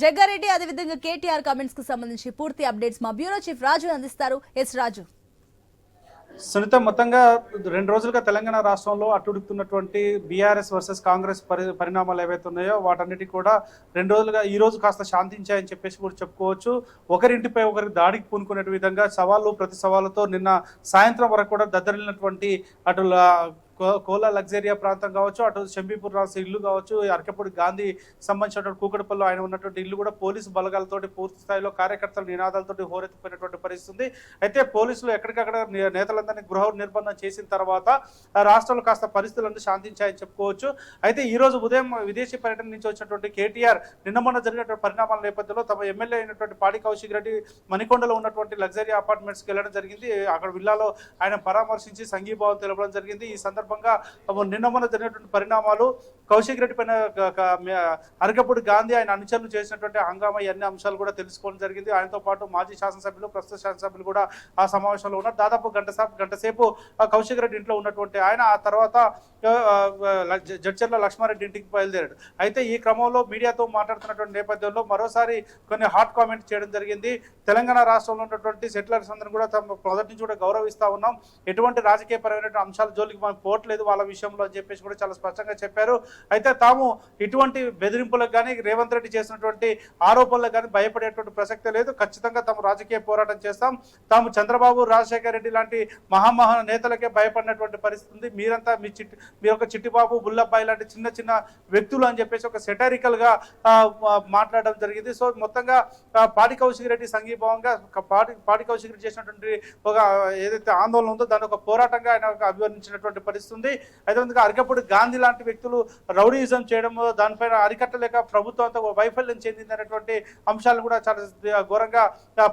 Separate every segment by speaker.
Speaker 1: జగ్గారెడ్డి అదేవిధంగా కేటీఆర్ కామెంట్స్కు సంబంధించి పూర్తి అప్డేట్స్ మా బ్యూరో చీఫ్ రాజు అందిస్తారు. ఎస్ రాజు.
Speaker 2: సునీత మొత్తంగా రెండు రోజులుగా తెలంగాణ రాష్ట్రంలో అట్టుడుకుతున్నటువంటి బీఆర్ఎస్ వర్సెస్ కాంగ్రెస్ పరి పరిణామాలు ఏవైతే ఉన్నాయో వాటన్నిటి కూడా రెండు రోజులుగా ఈ రోజు కాస్త శాంతించాయని చెప్పేసి కూడా చెప్పుకోవచ్చు. ఒకరింటిపై ఒకరికి దాడికి పూనుకునే విధంగా సవాళ్ళు ప్రతి సవాళ్ళతో నిన్న సాయంత్రం వరకు కూడా దద్దరిల్లినటువంటి అటు కోలా లగ్జరియా ప్రాంతం కావచ్చు అటు శంబీపూర్ రాసి ఇల్లు కావచ్చు అరకపూడి గాంధీ సంబంధించినటువంటి కూకటిపల్లి ఆయన ఉన్నటువంటి ఇల్లు కూడా పోలీసు బలగాలతోటి పూర్తి స్థాయిలో కార్యకర్తల నినాదాలతోటి హోరెత్తిపోయినటువంటి పరిస్థితి అయితే పోలీసులు ఎక్కడికక్కడ నే- నేతలందరినీ గృహ నిర్బంధం చేసిన తర్వాత ఆ రాష్ట్రంలో కాస్త పరిస్థితులను శాంతించాయని చెప్పుకోవచ్చు. అయితే ఈ రోజు ఉదయం విదేశీ పర్యటన నుంచి వచ్చినటువంటి కేటీఆర్ నిన్న మొన్న జరిగినటువంటి పరిణామాల నేపథ్యంలో తమ ఎమ్మెల్యే అయినటువంటి పాడి కౌశిక్ రెడ్డి మణికొండలో ఉన్నటువంటి లగ్జరీ అపార్ట్మెంట్స్కి వెళ్ళడం జరిగింది. అక్కడ విల్లాలో ఆయన పరామర్శించి సంఘీభావం తెలపడం జరిగింది. ఈ సందర్భంగా నిన్న మొన్న జరిగినటువంటి పరిణామాలు కౌశిక్ రెడ్డి పైన అరకపూడి గాంధీ ఆయన అనుచరులు చేసినటువంటి హంగామా ఇవన్నీ అన్ని అంశాలు కూడా తెలుసుకోవడం జరిగింది. ఆయనతో పాటు మాజీ శాసనసభ్యులు ప్రస్తుత శాసనసభ్యులు కూడా ఆ సమావేశంలో ఉన్నారు. దాదాపు గంట సేపు గంట సేపు ఆ కౌశిక్ రెడ్డి ఇంట్లో ఉన్నటువంటి ఆయన ఆ తర్వాత జడ్చర్ల లక్ష్మారెడ్డి ఇంటికి బయలుదేరాడు. అయితే ఈ క్రమంలో మీడియాతో మాట్లాడుతున్నటువంటి నేపథ్యంలో మరోసారి కొన్ని హాట్ కామెంట్ చేయడం జరిగింది. తెలంగాణ రాష్ట్రంలో ఉన్నటువంటి సెటిలర్స్ అందరూ కూడా తమ మొదటి నుంచి కూడా గౌరవిస్తా ఉన్నాం. ఎటువంటి రాజకీయపరమైనటువంటి అంశాల జోలికి మనం రావట్లేదు వాళ్ళ విషయంలో అని చెప్పేసి కూడా చాలా స్పష్టంగా చెప్పారు. అయితే తాము ఇటువంటి బెదిరింపులకు కానీ రేవంత్ రెడ్డి చేసినటువంటి ఆరోపణలకు కానీ భయపడేటువంటి ప్రసక్తే లేదు. ఖచ్చితంగా తాము రాజకీయ పోరాటం చేస్తాం. తాము చంద్రబాబు రాజశేఖర రెడ్డి లాంటి మహామహా నేతలకే భయపడినటువంటి పరిస్థితి ఉంది. మీరంతా మీ చిట్టి మీ యొక్క చిట్టిబాబు బుల్లబ్బాయి లాంటి చిన్న చిన్న వ్యక్తులు అని చెప్పేసి ఒక సెటారికల్గా మాట్లాడడం జరిగింది. సో మొత్తంగా పాడి కౌశిక్ రెడ్డి సంఘీభావంగా పాడి పాడి కౌశిక్ రెడ్డి చేసినటువంటి ఒక ఏదైతే ఆందోళన ఉందో దాని ఒక పోరాటంగా ఆయన ఒక అభివర్ణించినటువంటి పరిస్థితి చేస్తుంది. అయితే అందుకే గాంధీ లాంటి వ్యక్తులు రౌడీయిజం చేయడం దానిపైన అరికట్టలేక ప్రభుత్వం అంతా ఒక వైఫల్యం చెందిందనేటువంటి అంశాలను కూడా చాలా ఘోరంగా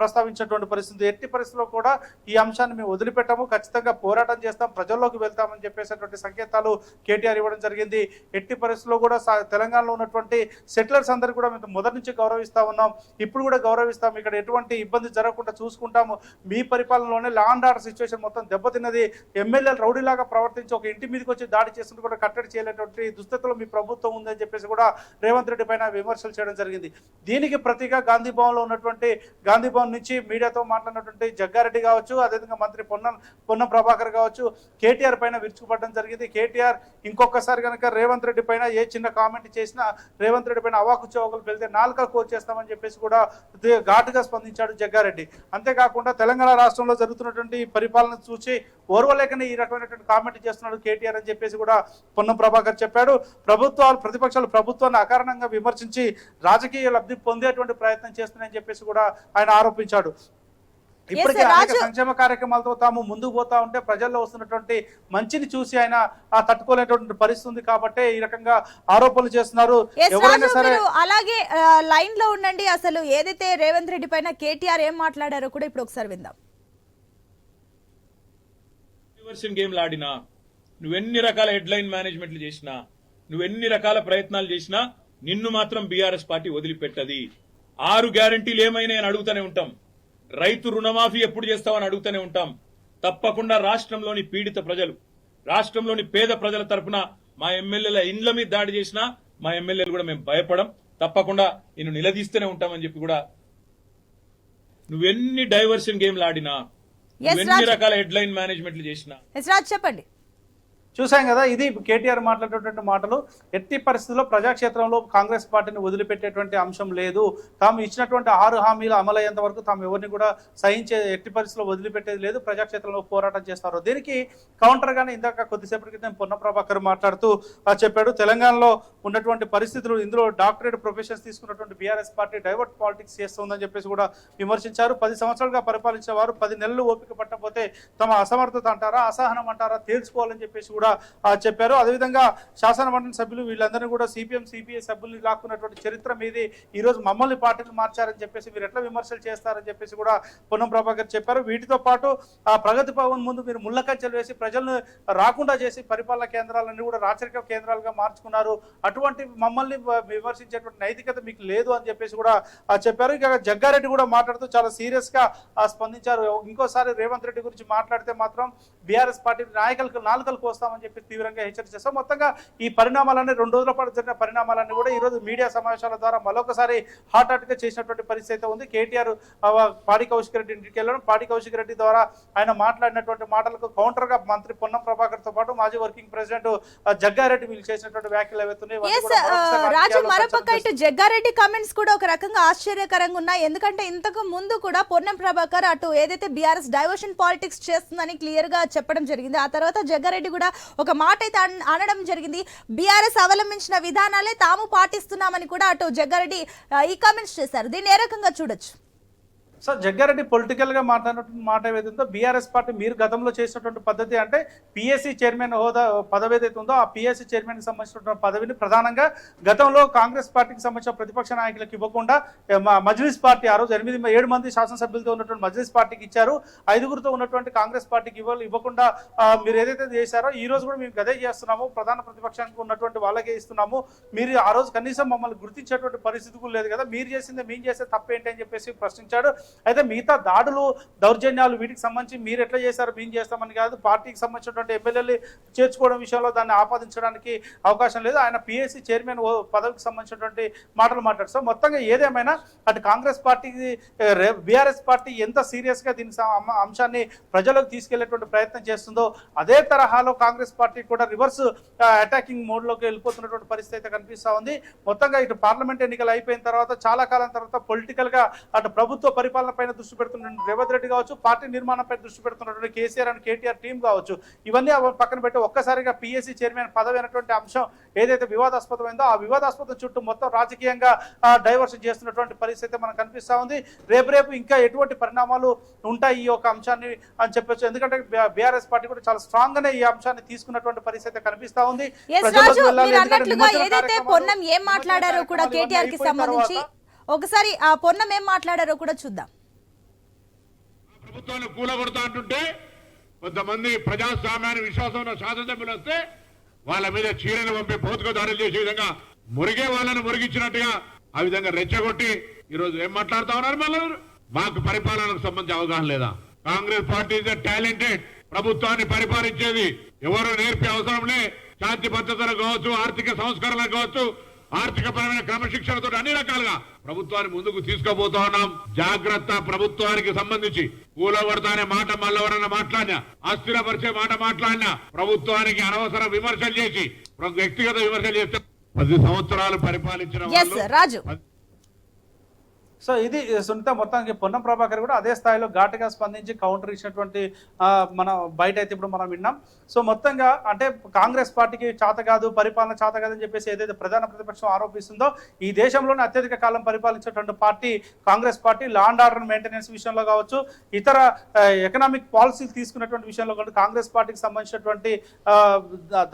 Speaker 2: ప్రస్తావించినటువంటి పరిస్థితి. ఎట్టి పరిస్థితుల్లో కూడా ఈ అంశాన్ని మేము వదిలిపెట్టాము. ఖచ్చితంగా పోరాటం చేస్తాం. ప్రజల్లోకి వెళ్తామని చెప్పేసినటువంటి సంకేతాలు కేటీఆర్ ఇవ్వడం జరిగింది. ఎట్టి పరిస్థితుల్లో కూడా తెలంగాణలో ఉన్నటువంటి సెటిలర్స్ అందరూ కూడా మేము మొదటి నుంచి గౌరవిస్తా ఉన్నాం. ఇప్పుడు కూడా గౌరవిస్తాం. ఇక్కడ ఎటువంటి ఇబ్బంది జరగకుండా చూసుకుంటాము. మీ పరిపాలనలోనే లా అండ్ ఆర్డర్ సిచ్యువేషన్ మొత్తం దెబ్బతిన్నది. ఎమ్మెల్యేలు రౌడీలాగా ప్రవర్తించి ఒక ఇంటి మీదకి వచ్చి దాడి చేస్తుంటే కూడా కట్టడి చేయలేటువంటి దుస్థితిలో మీ ప్రభుత్వం ఉందని చెప్పేసి కూడా రేవంత్ రెడ్డి పైన విమర్శలు చేయడం జరిగింది. దీనికి ప్రతిగా గాంధీ భవన్లో ఉన్నటువంటి గాంధీ భవన్ నుంచి మీడియాతో మాట్లాడినటువంటి జగ్గారెడ్డి కావచ్చు అదేవిధంగా మంత్రి పొన్న పొన్న ప్రభాకర్ కావచ్చు కేటీఆర్ పైన విరుచుకుపడడం జరిగింది. కేటీఆర్ ఇంకొకసారి కనుక రేవంత్ రెడ్డి పైన ఏ చిన్న కామెంట్ చేసినా రేవంత్ రెడ్డి పైన అవాకు చౌకలు పెడితే నాలుక కోచేస్తామని చెప్పేసి కూడా ఘాటుగా స్పందించాడు జగ్గారెడ్డి. అంతేకాకుండా తెలంగాణ రాష్ట్రంలో జరుగుతున్నటువంటి పరిపాలన చూసి ఓర్వలేకనే ఈ రకమైనటువంటి కామెంట్ చేస్తున్నాడు కేటీఆర్ అని చెప్పేసి కూడా పొన్నం ప్రభాకర్ చెప్పాడు. ప్రభుత్వాలు ప్రతిపక్షాలు ప్రభుత్వాన్ని అకారణంగా విమర్శించి రాజకీయ లబ్ధి పొందేటువంటి ప్రయత్నం చేస్తున్నాయని చెప్పేసి కూడా ఆయన ఆరోపించాడు. ఇప్పటికే అనేక సంక్షేమ కార్యక్రమాలతో తాము ముందుకు పోతా ఉంటే ప్రజల్లో వస్తున్నటువంటి మంచిని చూసి ఆయన ఆ తట్టుకోలేటువంటి పరిస్థితి ఉంది కాబట్టి ఈ రకంగా ఆరోపణలు చేస్తున్నారు. ఎవరైనా సరే
Speaker 1: అలాగే లైన్లో ఉండండి. అసలు ఏదైతే రేవంత్ రెడ్డి పైన కేటీఆర్ ఏం మాట్లాడారో కూడా ఇప్పుడు ఒకసారి విందాం.
Speaker 3: రివర్షన్ గేమ్లు ఆడినా నువ్వెన్ని రకాల హెడ్లైన్ మేనేజ్మెంట్లు చేసినా నువ్వెన్ని రకాల ప్రయత్నాలు చేసినా నిన్ను మాత్రం బీఆర్ఎస్ పార్టీ వదిలిపెట్టది. ఆరు గ్యారంటీలు ఏమైనా అని అడుగుతూనే ఉంటాం. రైతు రుణమాఫీ ఎప్పుడు చేస్తావని అడుగుతూనే ఉంటాం. తప్పకుండా రాష్ట్రంలోని పీడిత ప్రజలు రాష్ట్రంలోని పేద ప్రజల తరపున మా ఎమ్మెల్యేల ఇండ్ల మీద దాడి చేసినా మా ఎమ్మెల్యేలు కూడా మేము భయపడం. తప్పకుండా నిన్ను నిలదీస్తూనే ఉంటామని చెప్పి కూడా నువ్వెన్ని డైవర్షన్ గేమ్లు ఆడినా
Speaker 1: Raj.
Speaker 3: రకాల హెడ్లైన్ మేనేజ్మెంట్లు చేసినా
Speaker 1: ఎస్ రాజు చెప్పండి
Speaker 2: చూసాం కదా ఇది కేటీఆర్ మాట్లాడేటువంటి మాటలు. ఎట్టి పరిస్థితుల్లో ప్రజాక్షేత్రంలో కాంగ్రెస్ పార్టీని వదిలిపెట్టేటువంటి అంశం లేదు. తాము ఇచ్చినటువంటి ఆరు హామీలు అమలయ్యేంత వరకు తాము ఎవరిని కూడా సహించే ఎట్టి పరిస్థితుల్లో వదిలిపెట్టేది లేదు. ప్రజాక్షేత్రంలో పోరాటం చేస్తారు. దీనికి కౌంటర్ గానే ఇందాక కొద్దిసేపటి క్రితం పొన్నప్రభాకర్ మాట్లాడుతూ ఆ, చెప్పాడు తెలంగాణలో ఉన్నటువంటి పరిస్థితులు ఇందులో డాక్టరేట్ ప్రొఫెషన్స్ తీసుకున్నటువంటి బీఆర్ఎస్ పార్టీ డైవర్ట్ పాలిటిక్స్ చేస్తుందని చెప్పేసి కూడా విమర్శించారు. పది సంవత్సరాలుగా పరిపాలించిన వారు పది నెలలు ఓపిక పట్టకపోతే తమ అసమర్థత అంటారా అసహనం అంటారా తేల్చుకోవాలని చెప్పేసి కూడా ఆ, చెప్పారు. అదేవిధంగా శాసనమండలి సభ్యులు వీళ్ళందరినీ కూడా సిపిఎం సిపిఐ సభ్యులు లాక్కున్నటువంటి చరిత్ర మీది ఈ రోజు మమ్మల్ని పార్టీలు మార్చారని చెప్పేసి మీరు ఎట్లా విమర్శలు చేస్తారని చెప్పేసి కూడా పొన్నం ప్రభాకర్ చెప్పారు. వీటితో పాటు ఆ ప్రగతి భవన్ ముందు మీరు ముళ్ళకంచెలు వేసి ప్రజలను రాకుండా చేసి పరిపాలన కేంద్రాలన్నీ కూడా రాచరిక కేంద్రాలుగా మార్చుకున్నారు. అటువంటి మమ్మల్ని విమర్శించేటువంటి నైతికత మీకు లేదు అని చెప్పేసి కూడా చెప్పారు. ఇక జగ్గారెడ్డి కూడా మాట్లాడుతూ చాలా సీరియస్గా స్పందించారు. ఇంకోసారి రేవంత్ రెడ్డి గురించి మాట్లాడితే మాత్రం బీఆర్ఎస్ పార్టీ నాయకులకు నాలుకలు కోస్తామని చేస్తామని చెప్పి తీవ్రంగా హెచ్చరిక చేస్తాం మొత్తంగా ఈ పరిణామాలన్నీ రెండు రోజుల పాటు జరిగిన పరిణామాలన్నీ కూడా ఈ రోజు మీడియా సమావేశాల ద్వారా మరొకసారి హాట్ హాట్గా చేసినటువంటి పరిస్థితి అయితే ఉంది. కేటీఆర్ పాడి కౌశిక్ రెడ్డి ఇంటికి వెళ్ళడం పాడి కౌశిక్ రెడ్డి ద్వారా ఆయన మాట్లాడినటువంటి మాటలకు కౌంటర్గా మంత్రి పొన్నం ప్రభాకర్తో పాటు మాజీ వర్కింగ్ ప్రెసిడెంట్ జగ్గారెడ్డి వీళ్ళు చేసినటువంటి వ్యాఖ్యలు ఏవైతున్నాయి
Speaker 1: ఇటు జగ్గారెడ్డి కామెంట్స్ కూడా ఒక రకంగా ఆశ్చర్యకరంగా ఉన్నాయి. ఎందుకంటే ఇంతకు ముందు కూడా పొన్నం ప్రభాకర్ అటు ఏదైతే బీఆర్ఎస్ డైవర్షన్ పాలిటిక్స్ చేస్తుందని క్లియర్గా చెప్పడం జరిగింది. ఆ తర్వాత జగ్గారెడ్డి కూడా ఒక మాట అయితే అన్- అనడం జరిగింది. బీఆర్ఎస్ అవలంబించిన విధానాలే తాము పాటిస్తున్నామని కూడా అటు జగ్గారెడ్డి ఈ కామెంట్స్ చేశారు. దీన్ని ఏ రకంగా చూడొచ్చు?
Speaker 2: సో జగ్గారెడ్డి పొలిటికల్గా మాట్లాడినటువంటి మాట ఏదైతుందో బీఆర్ఎస్ పార్టీ మీరు గతంలో చేసినటువంటి పద్ధతి అంటే పిఎస్సి చైర్మన్ హోదా పదవి ఏదైతే ఉందో ఆ పిఎస్సి చైర్మన్ సంబంధించిన పదవిని ప్రధానంగా గతంలో కాంగ్రెస్ పార్టీకి సంబంధించిన ప్రతిపక్ష నాయకులకు ఇవ్వకుండా మజ్లిస్ పార్టీ ఆ రోజు ఎనిమిది ఏడు మంది శాసనసభ్యులతో ఉన్నటువంటి మజ్లిస్ పార్టీకి ఇచ్చారు. ఐదుగురితో ఉన్నటువంటి కాంగ్రెస్ పార్టీకి ఇవ్వ ఇవ్వకుండా మీరు ఏదైతే చేశారో ఈ రోజు కూడా మేము గదే చేస్తున్నాము. ప్రధాన ప్రతిపక్షానికి ఉన్నటువంటి వాళ్ళకే ఇస్తున్నాము. మీరు ఆ రోజు కనీసం మమ్మల్ని గుర్తించేటువంటి పరిస్థితి కూడా లేదు కదా. మీరు చేసింది మేము చేస్తే తప్పేంటి అని చెప్పేసి ప్రశ్నించాడు. అయితే మిగతా దాడులు దౌర్జన్యాలు వీటికి సంబంధించి మీరు ఎట్లా చేశారు మేము చేస్తామని కాదు పార్టీకి సంబంధించినటువంటి ఎమ్మెల్యేలు చేర్చుకోవడం విషయంలో దాన్ని ఆపాదించడానికి అవకాశం లేదు. ఆయన పిఎస్సి చైర్మన్ ఓ పదవికి సంబంధించినటువంటి మాటలు మాట్లాడు సో మొత్తంగా ఏదేమైనా అటు కాంగ్రెస్ పార్టీకి బీఆర్ఎస్ పార్టీ ఎంత సీరియస్గా దీని అంశాన్ని ప్రజలకు తీసుకెళ్ళేటువంటి ప్రయత్నం చేస్తుందో అదే తరహాలో కాంగ్రెస్ పార్టీ కూడా రివర్స్ అటాకింగ్ మోడ్లోకి వెళ్ళిపోతున్నటువంటి పరిస్థితి అయితే కనిపిస్తా ఉంది. మొత్తంగా ఇటు పార్లమెంట్ ఎన్నికలు అయిపోయిన తర్వాత చాలా కాలం తర్వాత పొలిటికల్గా అటు ప్రభుత్వ పరిపాలన పైన దృష్టి పెడుతున్న రేవంత్ రెడ్డి కావచ్చు పార్టీ నిర్మాణంపై దృష్టి పెడుతున్నటువంటి కేసీఆర్ అండ్ కేటీఆర్ టీం కావచ్చు ఇవన్నీ పక్కన పెట్టి ఒక్కసారిగా పిఎస్సి చైర్మన్ పదవి అనేటువంటి అంశం ఏదైతే వివాదాస్పదమైందో ఆ వివాదాస్పదం చుట్టూ మొత్తం రాజకీయంగా డైవర్షన్ చేస్తున్నటువంటి పరిస్థితి మనకు కనిపిస్తా ఉంది. రేపు రేపు ఇంకా ఎటువంటి పరిణామాలు ఉంటాయి ఈ యొక్క అంశాన్ని అని చెప్పొచ్చు. ఎందుకంటే బీఆర్ఎస్ పార్టీ కూడా చాలా స్ట్రాంగ్ గానే ఈ అంశాన్ని తీసుకున్నటువంటి పరిస్థితి కనిపిస్తా ఉంది.
Speaker 1: ఏదైతే పొన్నం ఏం మాట్లాడారో కూడా
Speaker 2: కేటీఆర్కి
Speaker 1: సంబంధించి ఒకసారి ఆ పొన్నం ఏం మాట్లాడారో కూడా చూద్దాం.
Speaker 4: ప్రభుత్వాన్ని కూలగొడతా అంటుంటే కొంతమంది ప్రజాస్వామ్యాన్ని విశ్వాసం ఉన్న శాసనసభ్యులు వస్తే వాళ్ళ మీద చీరను పంపి భౌతిక దాడులు చేసే విధంగా మురిగే వాళ్ళని మురిగించినట్టుగా ఆ విధంగా రెచ్చగొట్టి ఈరోజు ఏం మాట్లాడుతా ఉన్నారు మళ్ళీ మాకు పరిపాలనకు సంబంధించి అవగాహన లేదా? కాంగ్రెస్ పార్టీ టాలెంటెడ్ ప్రభుత్వాన్ని పరిపాలించేది ఎవరు నేర్పే అవసరంలే శాంతి భద్రతలు కావచ్చు ఆర్థిక సంస్కరణలు కావచ్చు ఆర్థిక పరమైన క్రమశిక్షణతో అన్ని రకాలుగా ప్రభుత్వాన్ని ముందుకు తీసుకుపోతా ఉన్నాం. జాగ్రత్త ప్రభుత్వానికి సంబంధించి కూలగొడతా అనే మాట ఎవరైనా మాట్లాడినా అస్థిరపరిచే మాట మాట్లాడినా ప్రభుత్వానికి అనవసర విమర్శలు చేసి వ్యక్తిగత విమర్శలు చేస్తే పది సంవత్సరాలు పరిపాలించిన
Speaker 1: రాజు.
Speaker 2: సో ఇది సునీత మొత్తానికి పొన్నం ప్రభాకర్ కూడా అదే స్థాయిలో ఘాటుగా స్పందించి కౌంటర్ ఇచ్చినటువంటి మన బయట అయితే ఇప్పుడు మనం విన్నాం. సో మొత్తంగా అంటే కాంగ్రెస్ పార్టీకి చాత కాదు పరిపాలన చాత కాదని చెప్పేసి ఏదైతే ప్రధాన ప్రతిపక్షం ఆరోపిస్తుందో ఈ దేశంలోనే అత్యధిక కాలం పరిపాలించేటువంటి party Congress party land order maintenance విషయంలో కావచ్చు ఇతర ఎకనామిక్ పాలసీలు తీసుకున్నటువంటి విషయంలో కూడా కాంగ్రెస్ పార్టీకి సంబంధించినటువంటి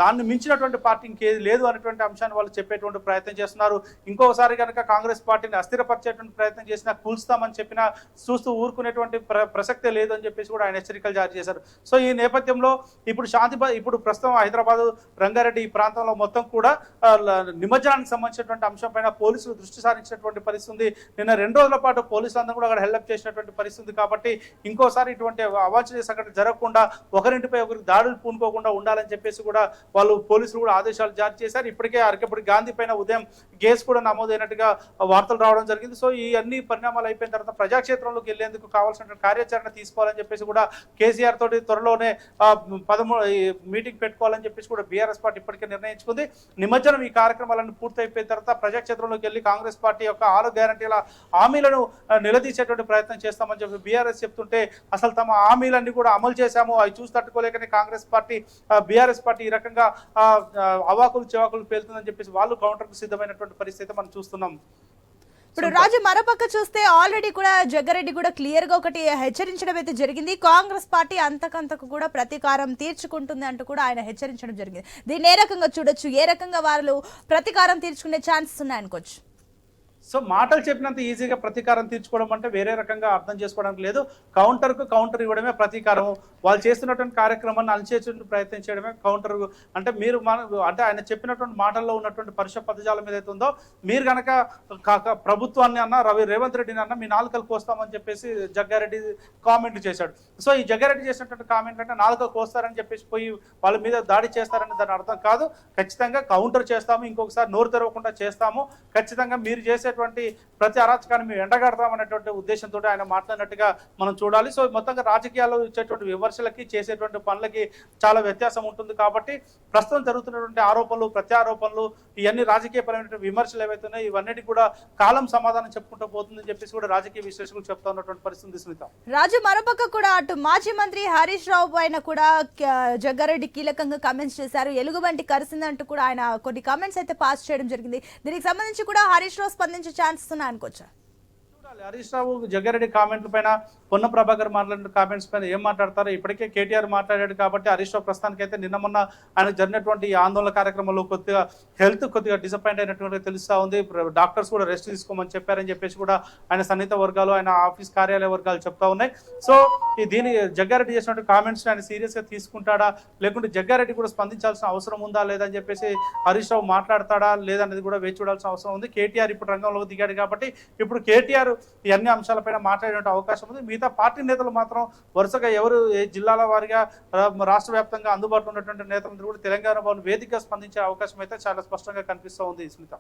Speaker 2: దాన్ని మించినటువంటి పార్టీ ఇంకేది లేదు అనేటువంటి అంశాన్ని వాళ్ళు చెప్పేటువంటి ప్రయత్నం చేస్తున్నారు. ఇంకోసారి కనుక కాంగ్రెస్ పార్టీని అస్థిరపరిచేటువంటి ప్రయత్నం ప్రయత్నం చేసినా కూల్స్తామని చెప్పినా చూస్తూ ఊరుకునేటువంటి ప్ర ప్రసక్తే లేదు అని చెప్పేసి కూడా ఆయన హెచ్చరికలు జారీ చేశారు. సో ఈ నేపథ్యంలో ఇప్పుడు శాంతి ఇప్పుడు ప్రస్తుతం హైదరాబాద్ రంగారెడ్డి ఈ ప్రాంతంలో మొత్తం కూడా నిమజ్జనానికి సంబంధించినటువంటి అంశం పైన పోలీసులు దృష్టి సారించినటువంటి పరిస్థితి ఉంది నిన్న రెండు రోజుల పాటు పోలీసులందరూ కూడా అక్కడ హెల్ప్ చేసినటువంటి పరిస్థితి కాబట్టి ఇంకోసారి ఇటువంటి అవాంఛనీయ సంఘటన జరగకుండా ఒకరింటిపై ఒకరికి దాడులు పూనుకోకుండా ఉండాలని చెప్పేసి కూడా వాళ్ళు పోలీసులు కూడా ఆదేశాలు జారీ చేశారు. ఇప్పటికే అరకప్పుడు గాంధీ పైన ఉదయం కేసు కూడా నమోదైనట్టుగా వార్తలు రావడం జరిగింది. సో ఈ అన్ని పరిణామాలు అయిపోయిన తర్వాత ప్రజాక్షేత్రంలోకి వెళ్ళేందుకు కావాల్సిన కార్యాచరణ తీసుకోవాలని చెప్పేసి కూడా కేసీఆర్ తోటి త్వరలోనే పదమూడు మీటింగ్ పెట్టుకోవాలని చెప్పేసి కూడా బీఆర్ఎస్ పార్టీ ఇప్పటికే నిర్ణయించుకుంది. నిమజ్జనం ఈ కార్యక్రమాలను పూర్తయిపోయిన తర్వాత ప్రజాక్షేత్రంలోకి వెళ్ళి కాంగ్రెస్ పార్టీ యొక్క ఆరు గ్యారంటీల హామీలను నిలదీసేటువంటి ప్రయత్నం చేస్తామని చెప్పి బీఆర్ఎస్ చెప్తుంటే అసలు తమ హామీలన్నీ కూడా అమలు చేశాము. అవి చూసి తట్టుకోలేకనే కాంగ్రెస్ పార్టీ బీఆర్ఎస్ పార్టీ ఈ రకంగా అవాకులు చెవాకులు పేలుతుందని చెప్పేసి వాళ్ళు కౌంటర్కు సిద్ధమైనటువంటి పరిస్థితి మనం చూస్తున్నాం.
Speaker 1: ఇప్పుడు రాజు మరోపక్క చూస్తే ఆల్రెడీ కూడా జగ్గారెడ్డి కూడా క్లియర్గా ఒకటి హెచ్చరించడం అయితే జరిగింది. కాంగ్రెస్ పార్టీ అంతకంతకు కూడా ప్రతీకారం తీర్చుకుంటుంది అంటూ కూడా ఆయన హెచ్చరించడం జరిగింది. దీన్ని ఏ రకంగా చూడొచ్చు? ఏ రకంగా వాళ్ళు ప్రతీకారం తీర్చుకునే ఛాన్సెస్ ఉన్నాయనుకోవచ్చు?
Speaker 2: సో మాటలు చెప్పినంత ఈజీగా ప్రతీకారం తీర్చుకోవడం అంటే వేరే రకంగా అర్థం చేసుకోవడానికి లేదు. కౌంటర్కు కౌంటర్ ఇవ్వడమే ప్రతీకారం. వాళ్ళు చేస్తున్నటువంటి కార్యక్రమాన్ని అణచేటువంటి ప్రయత్నం చేయడమే కౌంటర్. అంటే మీరు మన అంటే ఆయన చెప్పినటువంటి మాటల్లో ఉన్నటువంటి పరుష పదజాలం ఏదైతే ఉందో మీరు కనుక కాక ప్రభుత్వాన్ని అన్న రవి రేవంత్ రెడ్డిని అన్న మీ నాలుకలు కోస్తామని చెప్పేసి జగ్గారెడ్డి కామెంట్ చేశాడు. సో ఈ జగ్గారెడ్డి చేసినటువంటి కామెంట్ అంటే నాలుకలు కోస్తారని చెప్పేసి పోయి వాళ్ళ మీద దాడి చేస్తారని దాని అర్థం కాదు. ఖచ్చితంగా కౌంటర్ చేస్తాము. ఇంకొకసారి నోరు తెరవకుండా చేస్తాము. ఖచ్చితంగా మీరు చేసే చేసేటువంటి ప్రతి అరాచకాన్ని మేము ఎండగడతామనేటువంటి ఉద్దేశంతో ఆయన మాట్లాడినట్టుగా మనం చూడాలి. సో మొత్తంగా రాజకీయాల్లో ఇచ్చేటువంటి విమర్శలకి చేసేటువంటి పనులకి చాలా వ్యత్యాసం ఉంటుంది కాబట్టి ప్రస్తుతం జరుగుతున్నటువంటి ఆరోపణలు ప్రత్యారోపణలు ఇవన్నీ రాజకీయపరమైనటువంటి విమర్శలు ఏవైతున్నాయి ఇవన్నీ కూడా కాలం సమాధానం చెప్పుకుంటూ పోతుందని చెప్పేసి కూడా రాజకీయ విశ్లేషకులు చెప్తా ఉన్నటువంటి పరిస్థితి స్మిత.
Speaker 1: రాజు మరోపక్క కూడా అటు మాజీ మంత్రి హరీష్ రావు పైన కూడా జగ్గారెడ్డి కీలకంగా కామెంట్స్ చేశారు. ఎలుగుబంటి కరిసిందంటూ కూడా ఆయన కొన్ని కామెంట్స్ అయితే పాస్ చేయడం జరిగింది. దీనికి సంబంధించి కూడా హరీష్ రావు స్పందించి ఛాన్సెస్ ఉన్నాయి అనుకోవచ్చా?
Speaker 2: హరీష్ రావు జగ్గారెడ్డి కామెంట్ల పైన పొన్న ప్రభాకర్ మాట్లాడిన కామెంట్స్ పైన ఏం మాట్లాడతారో? ఇప్పటికే కేటీఆర్ మాట్లాడాడు కాబట్టి హరీష్ రావు ప్రస్తుతానికి అయితే నిన్న మొన్న ఆయన జరిగినటువంటి ఆందోళన కార్యక్రమంలో కొద్దిగా హెల్త్ కొద్దిగా డిసప్పాయింట్ అయినటువంటి తెలుస్తా ఉంది. డాక్టర్స్ కూడా రెస్ట్ తీసుకోమని చెప్పారని చెప్పేసి కూడా ఆయన సన్నిహిత వర్గాలు ఆయన ఆఫీస్ కార్యాలయ వర్గాలు చెప్తా ఉన్నాయి. సో ఈ దీని జగ్గారెడ్డి చేసినటువంటి కామెంట్స్ ఆయన సీరియస్గా తీసుకుంటాడా? లేకుంటే జగ్గారెడ్డి కూడా స్పందించాల్సిన అవసరం ఉందా లేదని చెప్పేసి హరీష్ రావు మాట్లాడతాడా? లేదనేది కూడా వేచి చూడాల్సిన అవసరం ఉంది. కేటీఆర్ ఇప్పుడు రంగంలోకి దిగాడు కాబట్టి ఇప్పుడు కేటీఆర్ ఈ అన్ని అంశాలపైన మాట్లాడే అవకాశం ఉంది. మిగతా పార్టీ నేతలు మాత్రం వరుసగా ఎవరు ఏ జిల్లాల వారిగా రాష్ట్ర వ్యాప్తంగా అందుబాటులో ఉన్నటువంటి నేతలందరూ కూడా తెలంగాణ భవన్ వేదికగా స్పందించే అవకాశం అయితే చాలా స్పష్టంగా కనిపిస్తూ ఉంది స్మిత.